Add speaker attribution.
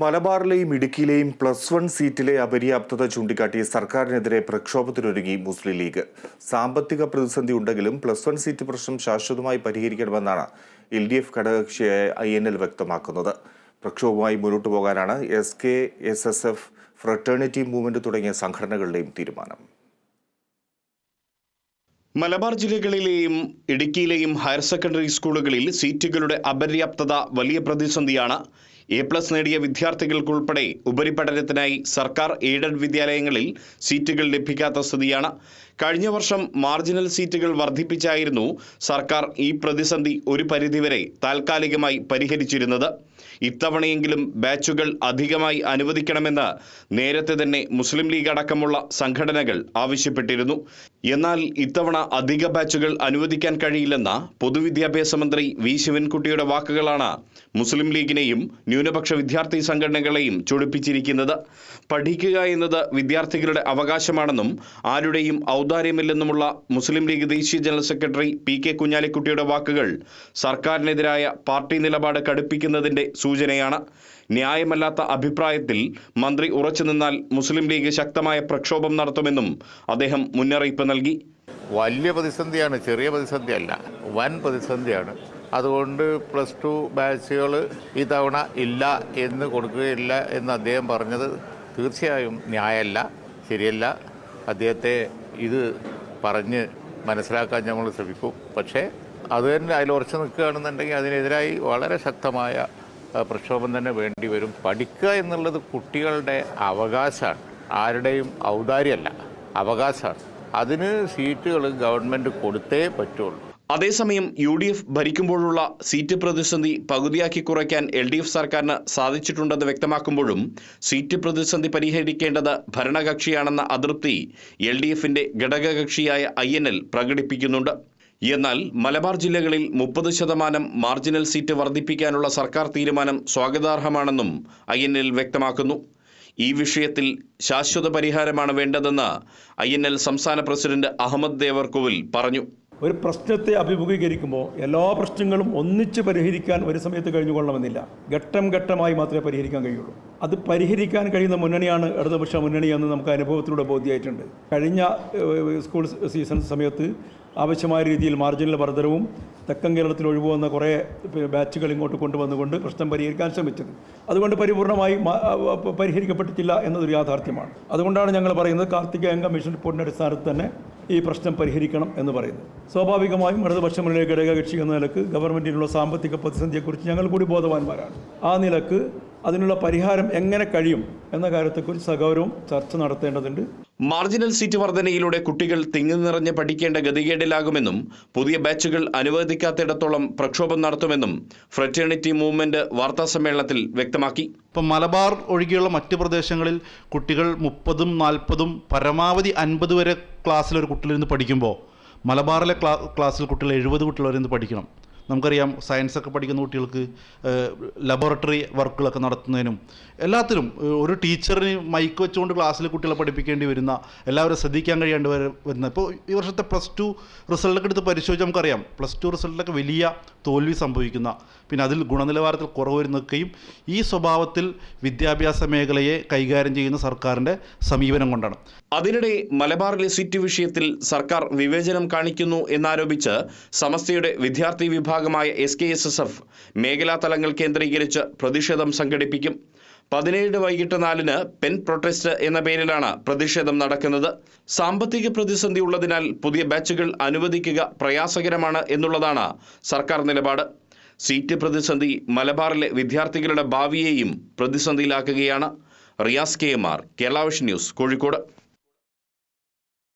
Speaker 1: മലബാറിലെയും ഇടുക്കിയിലെയും plus one സീറ്റിലെ അപര്യാപ്തത ചൂണ്ടിക്കാട്ടി സർക്കാരിനെതിരെ പ്രക്ഷോഭത്തിനൊരുങ്ങി മുസ്ലിം ലീഗ്. സാമ്പത്തിക പ്രതിസന്ധി ഉണ്ടെങ്കിലും പ്ലസ് വൺ സീറ്റ് പ്രശ്നം ശാശ്വതമായി പരിഹരിക്കണമെന്നാണ് എൽ ഡി എഫ് ഘടകകക്ഷിയായ ഐ എൻ എൽ വ്യക്തമാക്കുന്നത്. പ്രക്ഷോഭവുമായി മുന്നോട്ടു പോകാനാണ് S K S S F fraternity movement തുടങ്ങിയ സംഘടനകളുടെയും തീരുമാനം.
Speaker 2: മലബാർ ജില്ലകളിലെയും ഇടുക്കിയിലെയും ഹയർ സെക്കൻഡറി സ്കൂളുകളിൽ സീറ്റുകളുടെ അപര്യാപ്തത വലിയ പ്രതിസന്ധിയാണ് എ പ്ലസ് നേടിയ വിദ്യാർത്ഥികൾക്കുൾപ്പെടെ ഉപരിപഠനത്തിനായി സർക്കാർ എയ്ഡഡ് വിദ്യാലയങ്ങളിൽ സീറ്റുകൾ ലഭിക്കാത്ത സ്ഥിതിയാണ്. കഴിഞ്ഞ വർഷം മാർജിനൽ സീറ്റുകൾ വർദ്ധിപ്പിച്ചായിരുന്നു സർക്കാർ ഈ പ്രതിസന്ധി ഒരു പരിധിവരെ താൽക്കാലികമായി പരിഹരിച്ചിരുന്നത്. ഇത്തവണയെങ്കിലും ബാച്ചുകൾ അധികമായി അനുവദിക്കണമെന്ന് നേരത്തെ തന്നെ മുസ്ലിം ലീഗ് അടക്കമുള്ള സംഘടനകൾ ആവശ്യപ്പെട്ടിരുന്നു. എന്നാൽ ഇത്തവണ അധിക ബാച്ചുകൾ അനുവദിക്കാൻ കഴിയില്ലെന്ന പൊതുവിദ്യാഭ്യാസ മന്ത്രി വി. ശിവൻകുട്ടിയുടെ വാക്കുകളാണ് മുസ്ലിം ലീഗിനെയും ന്യൂനപക്ഷ വിദ്യാർത്ഥി സംഘടനകളെയും ചൊടിപ്പിച്ചിരിക്കുന്നത്. പഠിക്കുക എന്നത് വിദ്യാർത്ഥികളുടെ അവകാശമാണെന്നും ആരുടെയും ഔദാര്യമില്ലെന്നുമുള്ള മുസ്ലിം ലീഗ് ദേശീയ ജനറൽ സെക്രട്ടറി പി. കെ. കുഞ്ഞാലിക്കുട്ടിയുടെ വാക്കുകൾ സർക്കാരിനെതിരായ പാർട്ടി നിലപാട് കടുപ്പിക്കുന്നതിന്റെ സൂചനയാണ്. ന്യായമല്ലാത്ത അഭിപ്രായത്തിൽ മന്ത്രി ഉറച്ചു നിന്നാൽ മുസ്ലിം ലീഗ് ശക്തമായ പ്രക്ഷോഭം നടത്തുമെന്നും അദ്ദേഹം മുന്നറിയിപ്പ് നൽകി.
Speaker 3: വലിയ പ്രതിസന്ധിയാണ് ചെറിയ പ്രതിസന്ധിയല്ല വൻ പ്രതിസന്ധിയാണ്. അതുകൊണ്ട് പ്ലസ് ടു ബാച്ചുകൾ ഇത്തവണ ഇല്ല എന്ന് കൊടുക്കുകയില്ല എന്ന് അദ്ദേഹം പറഞ്ഞത് തീർച്ചയായും ന്യായമല്ല ശരിയല്ല. അദ്ദേഹത്തെ ഇത് പറഞ്ഞ് മനസ്സിലാക്കാൻ ഞങ്ങൾ ശ്രമിക്കും. പക്ഷേ അത് തന്നെ അതിൽ ഉറച്ചു നിൽക്കുകയാണെന്നുണ്ടെങ്കിൽ അതിനെതിരായി വളരെ ശക്തമായ പ്രക്ഷോഭം തന്നെ വേണ്ടി വരും. പഠിക്കുക എന്നുള്ളത് കുട്ടികളുടെ അവകാശമാണ്. ആരുടെയും ഔദാര്യമല്ല. അവകാശമാണ്. അതിന് സീറ്റുകൾ ഗവൺമെന്റ് കൊടുത്തേ പറ്റുള്ളൂ.
Speaker 2: അതേസമയം യു ഡി എഫ് ഭരിക്കുമ്പോഴുള്ള സീറ്റ് പ്രതിസന്ധി പകുതിയാക്കി കുറയ്ക്കാൻ എൽ ഡി എഫ് സർക്കാരിന് സാധിച്ചിട്ടുണ്ടെന്ന് വ്യക്തമാക്കുമ്പോഴും സീറ്റ് പ്രതിസന്ധി പരിഹരിക്കേണ്ടത് ഭരണകക്ഷിയാണെന്ന അതൃപ്തി എൽ ഡി എഫിന്റെ ഘടകകക്ഷിയായ ഐ എൻ എൽ പ്രകടിപ്പിക്കുന്നുണ്ട്. എന്നാൽ മലബാർ ജില്ലകളിൽ മുപ്പത് ശതമാനം മാർജിനൽ സീറ്റ് വർദ്ധിപ്പിക്കാനുള്ള സർക്കാർ തീരുമാനം സ്വാഗതാർഹമാണെന്നും ഐ എൻ എൽ വ്യക്തമാക്കുന്നു. ഈ വിഷയത്തിൽ ശാശ്വത പരിഹാരമാണ് വേണ്ടതെന്ന് ഐ എൻ എൽ സംസ്ഥാന പ്രസിഡന്റ് അഹമ്മദ് ദേവർകോവിൽ പറഞ്ഞു.
Speaker 4: ഒരു പ്രശ്നത്തെ അഭിമുഖീകരിക്കുമ്പോൾ എല്ലാ പ്രശ്നങ്ങളും ഒന്നിച്ച് പരിഹരിക്കാൻ ഒരു സമയത്ത് കഴിഞ്ഞുകൊള്ളണമെന്നില്ല. ഘട്ടം ഘട്ടമായി മാത്രമേ പരിഹരിക്കാൻ കഴിയുള്ളൂ. അത് പരിഹരിക്കാൻ കഴിയുന്ന മുന്നണിയാണ് ഇടതുപക്ഷ മുന്നണിയെന്ന് നമുക്ക് അനുഭവത്തിലൂടെ ബോധ്യമായിട്ടുണ്ട്. കഴിഞ്ഞ സ്കൂൾ സീസൺ സമയത്ത് ആവശ്യമായ രീതിയിൽ മാർജിനൽ വർധനവും തെക്കൻ കേരളത്തിൽ ഒഴിവുവന്ന കുറേ ബാച്ചുകൾ ഇങ്ങോട്ട് കൊണ്ടുവന്നുകൊണ്ട് പ്രശ്നം പരിഹരിക്കാൻ ശ്രമിച്ചത്. അതുകൊണ്ട് പരിപൂർണമായി പരിഹരിക്കപ്പെട്ടിട്ടില്ല എന്നതൊരു യാഥാർത്ഥ്യമാണ്. അതുകൊണ്ടാണ് ഞങ്ങൾ പറയുന്നത് കാർത്തികേയൻ കമ്മീഷൻ റിപ്പോർട്ടിന്റെ അടിസ്ഥാനത്തിൽ തന്നെ ഈ പ്രശ്നം പരിഹരിക്കണം എന്ന് പറയുന്നത്. സ്വാഭാവികമായും ഇടതുപക്ഷം ഘടകകക്ഷി എന്ന നിലയ്ക്ക് ഗവൺമെന്റിനുള്ള സാമ്പത്തിക പ്രതിസന്ധിയെക്കുറിച്ച് ഞങ്ങൾ കൂടി ബോധവാന്മാരാണ്. ആ നിലയ്ക്ക് അതിനുള്ള പരിഹാരം എങ്ങനെ കഴിയും എന്ന കാര്യത്തെക്കുറിച്ച് സഗൗരവം ചർച്ച നടത്തേണ്ടതുണ്ട്.
Speaker 2: മാർജിനൽ സീറ്റ് വർധനയിലൂടെ കുട്ടികൾ തിങ്ങി നിറഞ്ഞ് പഠിക്കേണ്ട ഗതികേടിലാകുമെന്നും പുതിയ ബാച്ചുകൾ അനുവദിക്കാത്തിടത്തോളം പ്രക്ഷോഭം നടത്തുമെന്നും ഫ്രറ്റേണിറ്റി മൂവ്മെന്റ് വാർത്താ സമ്മേളനത്തിൽ വ്യക്തമാക്കി.
Speaker 5: ഇപ്പം മലബാർ ഒഴികെയുള്ള മറ്റ് പ്രദേശങ്ങളിൽ കുട്ടികൾ മുപ്പതും നാൽപ്പതും പരമാവധി അൻപത് വരെ ക്ലാസ്സിൽ ഒരു കുട്ടികളിരുന്ന് പഠിക്കുമ്പോൾ മലബാറിലെ ക്ലാ ക്ലാസ്സിൽ കുട്ടികൾ എഴുപത് കുട്ടികൾ വരെ പഠിക്കണം. നമുക്കറിയാം സയൻസ് ഒക്കെ പഠിക്കുന്ന കുട്ടികൾക്ക് ലബോറട്ടറി വർക്കുകളൊക്കെ നടത്തുന്നതിനും എല്ലാത്തിനും ഏഹ്, ഒരു ടീച്ചറിന് മൈക്ക് വെച്ചുകൊണ്ട് ക്ലാസ്സിൽ കുട്ടികളെ പഠിപ്പിക്കേണ്ടി വരുന്ന എല്ലാവരും ശ്രദ്ധിക്കാൻ കഴിയാണ്ട് വരുന്ന. ഇപ്പോൾ ഈ വർഷത്തെ പ്ലസ് ടു റിസൾട്ടൊക്കെ എടുത്ത് പരിശോധിച്ചാൽ നമുക്കറിയാം. പ്ലസ് ടു റിസൾട്ടിലൊക്കെ വലിയ തോൽവി സംഭവിക്കുന്ന പിന്നെ അതിൽ ഗുണനിലവാരത്തിൽ കുറവ് വരുന്നൊക്കെയും ഈ സ്വഭാവത്തിൽ വിദ്യാഭ്യാസ മേഖലയെ കൈകാര്യം ചെയ്യുന്ന സർക്കാരിന്റെ സമീപനം കൊണ്ടാണ്.
Speaker 2: അതിനിടെ മലബാറിലെ സീറ്റ് വിഷയത്തിൽ സർക്കാർ വിവേചനം കാണിക്കുന്നു എന്നാരോപിച്ച് സമസ്തയുടെ വിദ്യാർത്ഥി വിഭാഗമായ S K S S F മേഖലാ തലങ്ങൾ കേന്ദ്രീകരിച്ച് പ്രതിഷേധം സംഘടിപ്പിക്കും. പതിനേഴ് വൈകിട്ട് നാലിന് പെൻ പ്രൊട്ടസ്റ്റ് എന്ന പേരിലാണ് പ്രതിഷേധം നടക്കുന്നത്. സാമ്പത്തിക പ്രതിസന്ധി ഉള്ളതിനാൽ പുതിയ ബാച്ചുകൾ അനുവദിക്കുക പ്രയാസകരമാണ് എന്നുള്ളതാണ് സർക്കാർ നിലപാട്. സീറ്റ് പ്രതിസന്ധി മലബാറിലെ വിദ്യാർത്ഥികളുടെ ഭാവിയെയും പ്രതിസന്ധിയിലാക്കുകയാണ്. Riyas K M R Keralavision news Kozhikode.